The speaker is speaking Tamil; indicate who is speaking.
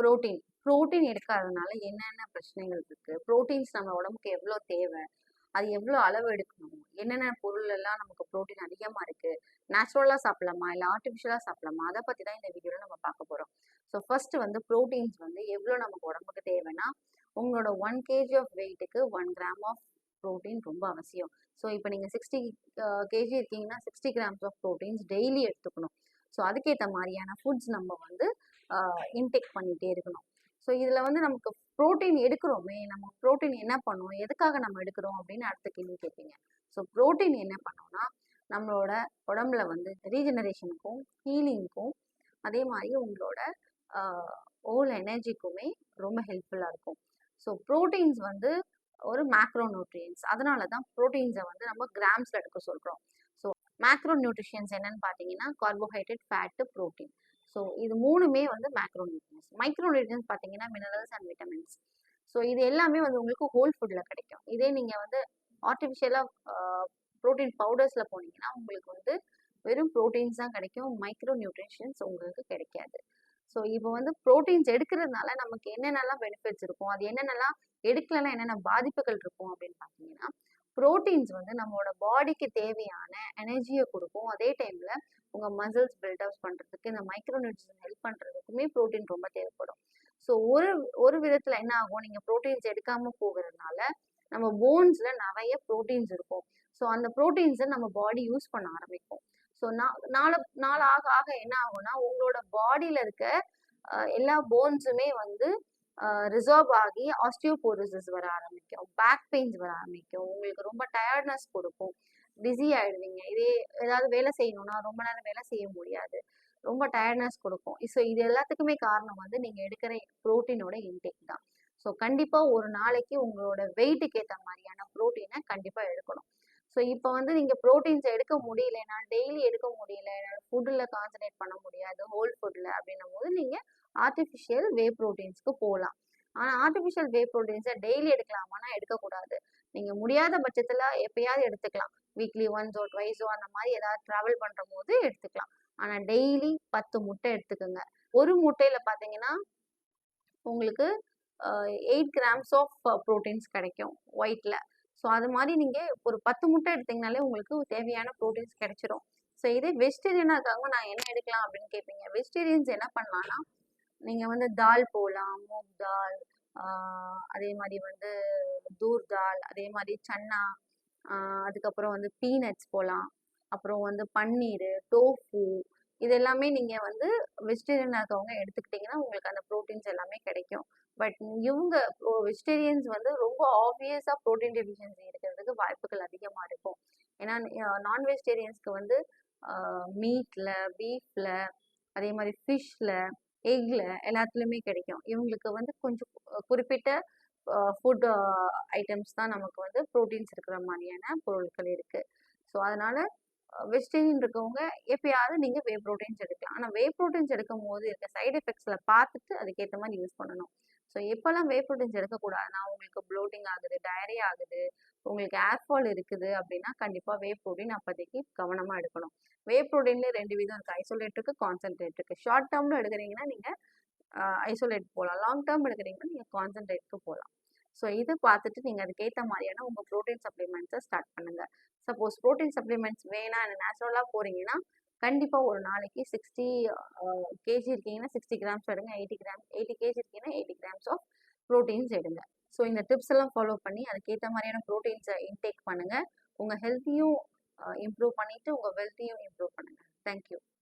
Speaker 1: புரோட்டீன். புரோட்டீன் எடுக்காதனால என்னென்ன பிரச்சனைகள் இருக்கு? புரோட்டீன்ஸ் நம்ம உடம்புக்கு எவ்வளோ தேவை? அது எவ்வளோ அளவு எடுக்கணும்? என்னென்ன பொருள் எல்லாம் நமக்கு புரோட்டீன் அதிகமாக இருக்கு? நேச்சுரலாக சாப்பிடலாமா? இல்லை ஆர்டிஃபிஷியலாக சாப்பிடலாமா? அதை பற்றி தான் இந்த வீடியோவில் நம்ம பார்க்க போகிறோம் ஸோ ஃபர்ஸ்ட் வந்து ப்ரோட்டீன்ஸ் வந்து எவ்வளோ நமக்கு உடம்புக்கு தேவைன்னா உங்களோட ஒன் கேஜி ஆஃப் வெயிட்டுக்கு ஒன் கிராம் ஆஃப் ப்ரோட்டீன் ரொம்ப அவசியம். ஸோ இப்போ நீங்கள் சிக்ஸ்டி கேஜி இருக்கீங்கன்னா sixty grams of proteins daily எடுத்துக்கணும். ஸோ அதுக்கேற்ற மாதிரியான ஃபுட்ஸ் நம்ம வந்து இன்டேக் பண்ணிகிட்டே இருக்கணும். ஸோ இதில் வந்து நமக்கு ப்ரோட்டீன் எடுக்கிறோமே நம்ம ப்ரோட்டீன் என்ன பண்ணுவோம் எதுக்காக நம்ம எடுக்கிறோம் அப்படின்னு அடுத்த கேள்வி கேட்பீங்க. ஸோ ப்ரோட்டீன் என்ன பண்ணோம்னா நம்மளோட உடம்புல வந்து ரீஜெனரேஷனுக்கும் ஹீலிங்க்கும் அதே மாதிரி உங்களோட ஓல் எனர்ஜிக்குமே ரொம்ப ஹெல்ப்ஃபுல்லாக இருக்கும். ஸோ ப்ரோட்டீன்ஸ் வந்து ஒரு மேக்ரோ நியூட்ரியன்ஸ் அதனால தான் ப்ரோட்டீன்ஸை வந்து நம்ம கிராம்ஸில் எடுக்க சொல்கிறோம் ஸோ மேக்ரோ நியூட்ரிஷன்ஸ் என்னன்னு பார்த்தீங்கன்னா கார்போஹைட்ரேட் ஃபேட்டு ப்ரோட்டீன் ஸோ இது மூணுமே வந்து மேக்ரோ நியூட்ரியன்ஸ் மைக்ரோ நியூட்ரியன்ஸ் பார்த்தீங்கன்னா மினரல்ஸ் அண்ட் விட்டமின்ஸ் ஸோ இது எல்லாமே வந்து உங்களுக்கு ஹோல் ஃபுட்டில் கிடைக்கும். இதே நீங்கள் வந்து ஆர்டிஃபிஷியலாக ப்ரோட்டீன் பவுடர்ஸில் போனீங்கன்னா உங்களுக்கு வந்து வெறும் ப்ரோட்டீன்ஸ் தான் கிடைக்கும். மைக்ரோ நியூட்ரிஷன்ஸ் உங்களுக்கு கிடைக்காது. ஸோ இப்போ வந்து ப்ரோட்டீன்ஸ் எடுக்கிறதுனால நமக்கு என்னென்னலாம் பெனிஃபிட்ஸ் இருக்கும்? அது என்னென்னலாம் எடுக்கலன்னா என்னென்ன பாதிப்புகள் இருக்கும் அப்படின்னு பார்த்தீங்கன்னா ப்ரோட்டீன்ஸ் வந்து நம்மளோட பாடிக்கு தேவையான எனர்ஜியை கொடுக்கும். அதே டைமில் உங்கள் மசில்ஸ் பில்டப் பண்ணுறதுக்கு இந்த மைக்ரோநியூட்ரிஷன் ஹெல்ப் பண்ணுறதுக்குமே ப்ரோட்டீன் ரொம்ப தேவைப்படும். ஸோ ஒரு ஒரு விதத்தில் என்ன ஆகும்? நீங்கள் ப்ரோட்டீன்ஸ் எடுக்காமல் போகிறதுனால நம்ம போன்ஸில் நிறைய ப்ரோட்டீன்ஸ் இருக்கும். ஸோ அந்த ப்ரோட்டீன்ஸை நம்ம பாடி யூஸ் பண்ண ஆரம்பிக்கும். ஸோ நாளை நாள் ஆக ஆக என்ன ஆகும்னா உங்களோட பாடியில் இருக்க எல்லா போன்ஸுமே வந்து ரிசர்வ் ஆகி ஆஸ்டியோபோரோசிஸ் வர ஆரம்பிக்கும். பேக் பெயின்ஸ் வர ஆரம்பிக்கும். உங்களுக்கு ரொம்ப டயர்ட்னஸ் கொடுக்கும். பிஸி ஆயிடுவீங்க. இதே ஏதாவது வேலை செய்யணும்னா ரொம்ப நேரம் வேலை செய்ய முடியாது. ரொம்ப டயர்ட்னஸ் கொடுக்கும். ஸோ இது எல்லாத்துக்குமே காரணம் வந்து நீங்கள் எடுக்கிற ப்ரோட்டீனோட இன்டேக் தான். ஸோ கண்டிப்பாக ஒரு நாளைக்கு உங்களோட வெயிட்டுக்கு ஏற்ற மாதிரியான ப்ரோட்டீனை கண்டிப்பாக எடுக்கணும். ஸோ இப்போ வந்து நீங்கள் ப்ரோட்டீன்ஸ் எடுக்க முடியலன்னா டெய்லி எடுக்க முடியல. என்னால் ஃபுட்டில் கான்சன்ட்ரேட் பண்ண முடியாது. ஹோல் ஃபுட்டில் அப்படின்னும் போது நீங்கள் ஆர்டிஃபிஷியல் வே ப்ரோட்டீன்ஸ்க்கு போகலாம் ஆனால் ஆர்டிஃபிஷியல் வே ப்ரோட்டீன்ஸை டெய்லி எடுக்கலாமானா எடுக்கக்கூடாது. நீங்கள் முடியாத பட்சத்தில் எப்பயாவது எடுத்துக்கலாம். வீக்லி ஒன்ஸோ ட்வைஸோ அந்த மாதிரி ஏதாவது ட்ராவல் பண்ணுற போது எடுத்துக்கலாம். ஆனால் டெய்லி பத்து முட்டை எடுத்துக்கோங்க. ஒரு முட்டையில் பார்த்தீங்கன்னா உங்களுக்கு எயிட் கிராம்ஸ் ஆஃப் ப்ரோட்டீன்ஸ் கிடைக்கும் ஒயிட்டில் ஸோ அது மாதிரி நீங்கள் ஒரு பத்து முட்டை எடுத்தீங்கனாலே உங்களுக்கு தேவையான ப்ரோட்டீன்ஸ் கிடைச்சிரும். ஸோ இதே வெஜிடேரியனாக இருக்காங்க நான் என்ன எடுக்கலாம் அப்படின்னு கேட்பீங்க வெஜிடேரியன்ஸ் என்ன பண்ணலாம்னா நீங்கள் வந்து தால் போகலாம் மூக் தால் அதே மாதிரி வந்து தூர் தால் அதே மாதிரி சன்னா அதுக்கப்புறம் வந்து பீனட்ஸ் போகலாம் அப்புறம் வந்து பன்னீர் டோஃபு இது எல்லாமே நீங்கள் வந்து வெஜிடேரியனாக இருக்கவங்க எடுத்துக்கிட்டிங்கன்னா உங்களுக்கு அந்த ப்ரோட்டீன்ஸ் எல்லாமே கிடைக்கும். பட் இவங்க வெஜிடேரியன்ஸ் வந்து ரொம்ப ஆப்வியஸாக ப்ரோட்டீன் டெஃபிஷியன்சி இருக்கிறதுக்கு வாய்ப்புகள் அதிகமாக இருக்கும். ஏன்னா நான் வெஜிடேரியன்ஸ்க்கு வந்து மீட்டில் பீஃபில் அதே மாதிரி ஃபிஷ்ஷில் எக்கில் எல்லாத்துலேயுமே கிடைக்கும். இவங்களுக்கு வந்து கொஞ்சம் குறிப்பிட்ட ஃபுட் ஐட்டம்ஸ் தான் நமக்கு வந்து ப்ரோட்டீன்ஸ் இருக்கிற மாதிரியான பொருட்கள் இருக்குது ஸோ அதனால் வெஜிடேரியன் இருக்கவங்க எப்பயாவது நீங்கள் வே ப்ரோட்டீன்ஸ் எடுக்கலாம். ஆனால் வே ப்ரோட்டீன்ஸ் எடுக்கும் போது இருக்க சைடு எஃபெக்ட்ஸில் பார்த்துட்டு அதுக்கேற்ற மாதிரி யூஸ் பண்ணணும். ஸோ எப்போல்லாம் வே ப்ரோட்டீன்ஸ் எடுக்கக்கூடாதுன்னா உங்களுக்கு ப்ளோட்டிங் ஆகுது டயரி ஆகுது உங்களுக்கு ஏர்ஃபால் இருக்குது அப்படின்னா கண்டிப்பாக வே ப்ரோட்டீன் அப்போதைக்கு கவனமாக எடுக்கணும். வே ப்ரோட்டீன்லேயே ரெண்டு விதம் இருக்குது ஐசோலேட் இருக்குது இருக்குது ஷார்ட் டேர்மில் எடுக்கிறீங்கன்னா நீங்கள் ஐசோலேட் போகலாம் லாங் டேர்ம் எடுக்கிறீங்கன்னா நீங்கள் கான்சன்ட்ரேட்க்கு போகலாம் ஸோ இது பார்த்துட்டு நீங்கள் அதுக்கேற்ற மாதிரியான உங்கள் ப்ரோட்டீன் சப்ளிமெண்ட்ஸை ஸ்டார்ட் பண்ணுங்கள் சப்போஸ் ப்ரோட்டீன் சப்ளிமெண்ட்ஸ் வேணாம் நேச்சுரலாக போகிறீங்கன்னா கண்டிப்பாக ஒரு நாளைக்கு சிக்ஸ்டி கேஜி இருக்கீங்கன்னா சிக்ஸ்டி கிராம்ஸ் எடுங்க எயிட்டி கிராம் எயிட்டி கேஜி இருக்கீங்கன்னா எயிட்டி கிராம்ஸ் ஆஃப் ப்ரோட்டீன்ஸ் எடுங்க. ஸோ இந்த டிப்ஸ் எல்லாம் ஃபாலோ பண்ணி அதுக்கேற்ற மாதிரியான ப்ரோட்டீன்ஸை இன்டேக் பண்ணுங்கள் உங்கள் ஹெல்த்தையும் இம்ப்ரூவ் பண்ணிவிட்டு உங்கள் வெல்த்தையும் இம்ப்ரூவ் பண்ணுங்கள் தேங்க்யூ